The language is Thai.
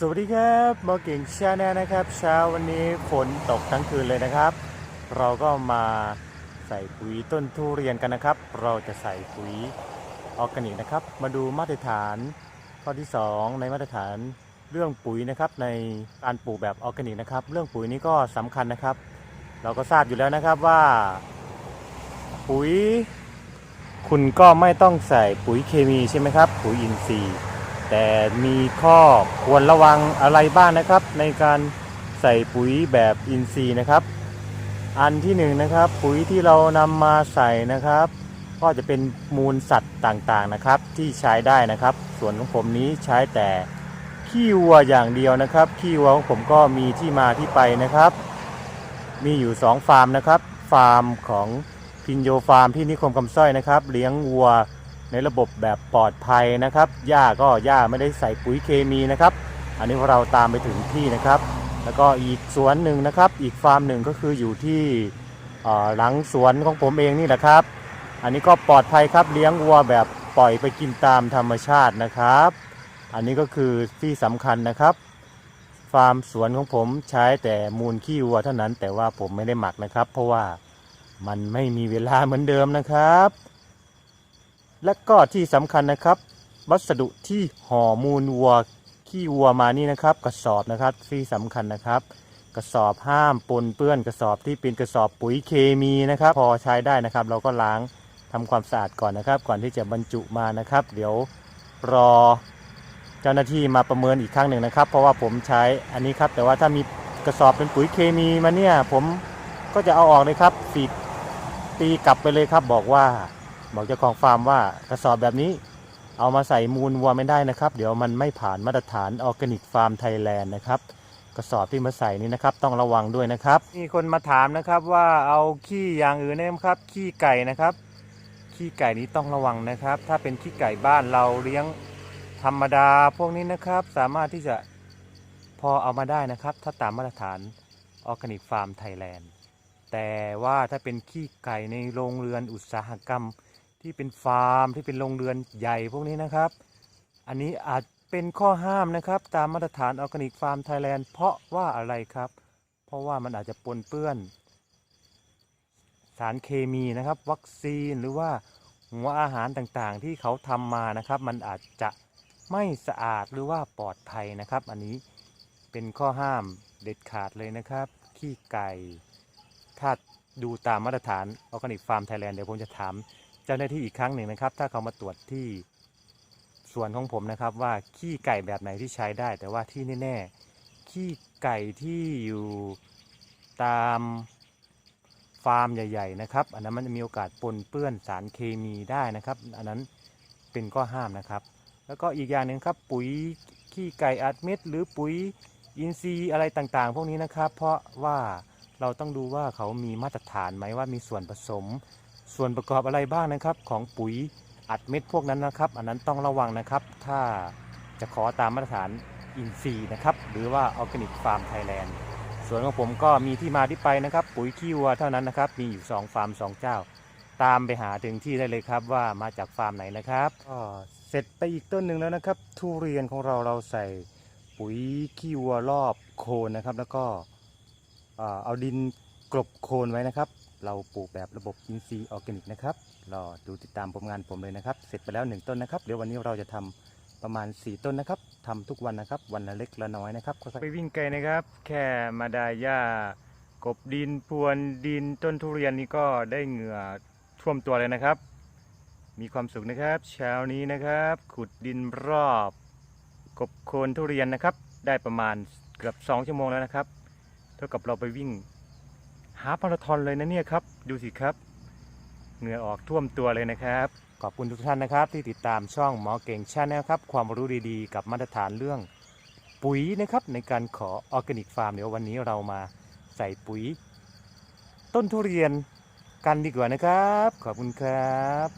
สวัสดีครับหมอเก่งชาแนลนะครับ เช้าวันนี้ฝนตกทั้งคืนเลยนะครับ เราก็มาใส่ปุ๋ยต้นทุเรียนกันนะครับ เราจะใส่ปุ๋ยออร์แกนิกนะครับ มาดูมาตรฐาน ข้อที่ 2 ในมาตรฐานเรื่องปุ๋ยนะครับ ในการปลูกแบบออร์แกนิกนะครับ เรื่องปุ๋ยนี้ก็สำคัญนะครับ เราก็ทราบอยู่แล้วนะครับว่า ปุ๋ย คุณก็ไม่ต้องใส่ปุ๋ยเคมีใช่ไหมครับ ปุ๋ยอินทรีย์ แต่มีข้อควรระวังอะไรบ้างนะครับ ในการใส่ปุ๋ยแบบอินทรีย์นะครับ อันที่หนึ่งนะครับ ปุ๋ยที่เรานำมาใส่นะครับ ก็จะเป็นมูลสัตว์ต่างๆนะครับ ที่ใช้ได้นะครับ ส่วนของผมนี้ใช้แต่ขี้วัวอย่างเดียวนะครับขี้วัวของผมก็มีที่มาที่ไปนะครับ มีอยู่ 2 ฟาร์มนะครับ ฟาร์มของพินโยฟาร์มที่นิคมคำสร้อยนะครับ เลี้ยงวัว ในระบบแบบปลอดภัยนะครับหญ้าก็หญ้าไม่ได้ใส่ปุ๋ยเคมีนะครับ อันนี้เราตามไปถึงที่นะครับ แล้วก็อีกสวนหนึ่งนะครับ อีกฟาร์มหนึ่งก็คืออยู่ที่หลังสวนของผมเองนี่แหละครับ อันนี้ก็ปลอดภัยครับเลี้ยงวัวแบบปล่อยไปกินตามธรรมชาตินะครับ อันนี้ก็คือที่สำคัญนะครับ ฟาร์มสวนของผมใช้แต่มูลขี้วัวเท่านั้นแต่ว่าผมไม่ได้หมักนะครับ เพราะว่ามันไม่มีเวลาเหมือนเดิมนะครับ และก็ที่สำคัญนะครับ วัสดุที่ห่อมูลวัวขี้วัวมานี่นะครับ กระสอบนะครับที่สำคัญนะครับ กระสอบห้ามปนเปื้อนกระสอบที่เป็นกระสอบปุ๋ยเคมีนะครับ พอใช้ได้นะครับ เราก็ล้างทำความสะอาดก่อนนะครับ ก่อนที่จะบรรจุมานะครับ เดี๋ยวรอเจ้าหน้าที่มาประเมินอีกครั้งหนึ่งนะครับ เพราะว่าผมใช้อันนี้ครับ แต่ว่าถ้ามีกระสอบเป็นปุ๋ยเคมีมาเนี่ย ผมก็จะเอาออกเลยครับสีดตีกลับไปเลยครับ บอกว่า บอกเจ้าของฟาร์มว่ากระสอบแบบนี้เอามาใส่มูลวัวไม่ได้นะครับ เดี๋ยวมันไม่ผ่านมาตรฐานออร์แกนิกฟาร์มไทยแลนด์นะครับกระสอบที่มาใส่นี้นะครับ ต้องระวังด้วยนะครับมีคนมาถามนะครับว่าเอาขี้อย่างอื่นได้ไหมครับ ขี้ไก่นะครับ ขี้ไก่นี้ต้องระวังนะครับ ถ้าเป็นขี้ไก่บ้านเราเลี้ยงธรรมดาพวกนี้นะครับ สามารถที่จะพอเอามาได้นะครับ ถ้าตามมาตรฐานออร์แกนิกฟาร์มไทยแลนด์แต่ว่าถ้าเป็นขี้ไก่ในโรงเรือนอุตสาหกรรม ที่เป็นฟาร์มที่เป็นโรงเรือนใหญ่พวกนี้นะครับ อันนี้อาจเป็นข้อห้ามนะครับ ตามมาตรฐานออร์แกนิกฟาร์มไทยแลนด์เพราะว่าอะไรครับ เพราะว่ามันอาจจะปนเปื้อน สารเคมีนะครับ วัคซีนหรือว่าหัวอาหารต่างๆ ที่เขาทำมานะครับ มันอาจจะไม่สะอาดหรือว่าปลอดภัยนะครับ อันนี้เป็นข้อห้ามเด็ดขาดเลยนะครับ ขี้ไก่ ถ้าดูตามมาตรฐานออร์แกนิกฟาร์มไทยแลนด์เดี๋ยวผมจะถาม เจ้าหน้าที่อีกครั้งหนึ่งนะครับ ถ้าเขามาตรวจที่ส่วนของผมนะครับ ว่าขี้ไก่แบบไหนที่ใช้ได้ แต่ว่าที่แน่ๆขี้ไก่ที่อยู่ตามฟาร์มใหญ่ ๆ นะครับ อันนั้นมันจะมีโอกาสปนเปื้อนสารเคมีได้นะครับ อันนั้นเป็นข้อห้ามนะครับ แล้วก็อีกอย่างหนึ่งครับ ปุ๋ยขี้ไก่อัดเม็ดหรือปุ๋ยอินทรีย์อะไรต่างๆ พวกนี้นะครับ เพราะว่าเราต้องดูว่าเขามีมาตรฐานไหมว่ามีส่วนผสม ส่วนประกอบอะไรบ้างนะครับ ของปุ๋ยอัดเม็ดพวกนั้นนะครับ อันนั้นต้องระวังนะครับ ถ้าจะขอตามมาตรฐานอินซีย์นะครับ หรือว่าออร์แกนิกฟาร์มไทยแลนด์ส่วนของผมก็มีที่มาที่ไปนะครับ ปุ๋ยขี้วัวเท่านั้นนะครับ มีอยู่ 2 ฟาร์ม 2 เจ้า ตามไปหาถึงที่ได้เลยครับว่ามาจากฟาร์มไหนนะครับก็เสร็จไปอีกต้นหนึ่งแล้วนะครับ ทุเรียนของเราเราใส่ปุ๋ยขี้วัวรอบโคนนะครับ แล้วก็เอาดิน กลบโคนไว้นะครับ เราปลูกแบบระบบอินทรีย์ออร์แกนิกนะครับรอดูติดตามผลงานผมเลยนะครับ เสร็จไปแล้ว 1 ต้นนะครับ เดี๋ยววันนี้เราจะทำประมาณ 4 ต้นนะครับทำทุกวันนะครับ วันละเล็กละน้อยนะครับไปวิ่งไกลนะครับ แค่มาดาย่ากบดินพรวนดินต้นทุเรียนนี้ก็ได้เหงื่อท่วมตัวเลยนะครับ มีความสุขนะครับ เช้านี้นะครับ ขุดดินรอบ กบโคนทุเรียนนะครับ ได้ประมาณเกือบ 2 ชั่วโมงแล้วนะครับ เท่ากับเราไปวิ่ง หาพาราทอนเลยนะเนี่ยครับ ดูสิครับ เหงื่อออกท่วมตัวเลยนะครับ ขอบคุณทุกท่านนะครับ ที่ติดตามช่องหมอเก่งชาแนลครับ ความรู้ดีๆ กับมาตรฐานเรื่องปุ๋ยนะครับในการขอออร์แกนิกฟาร์มเดี๋ยววันนี้เรามาใส่ปุ๋ย ต้นทุเรียนกันดีกว่านะครับ ขอบคุณครับ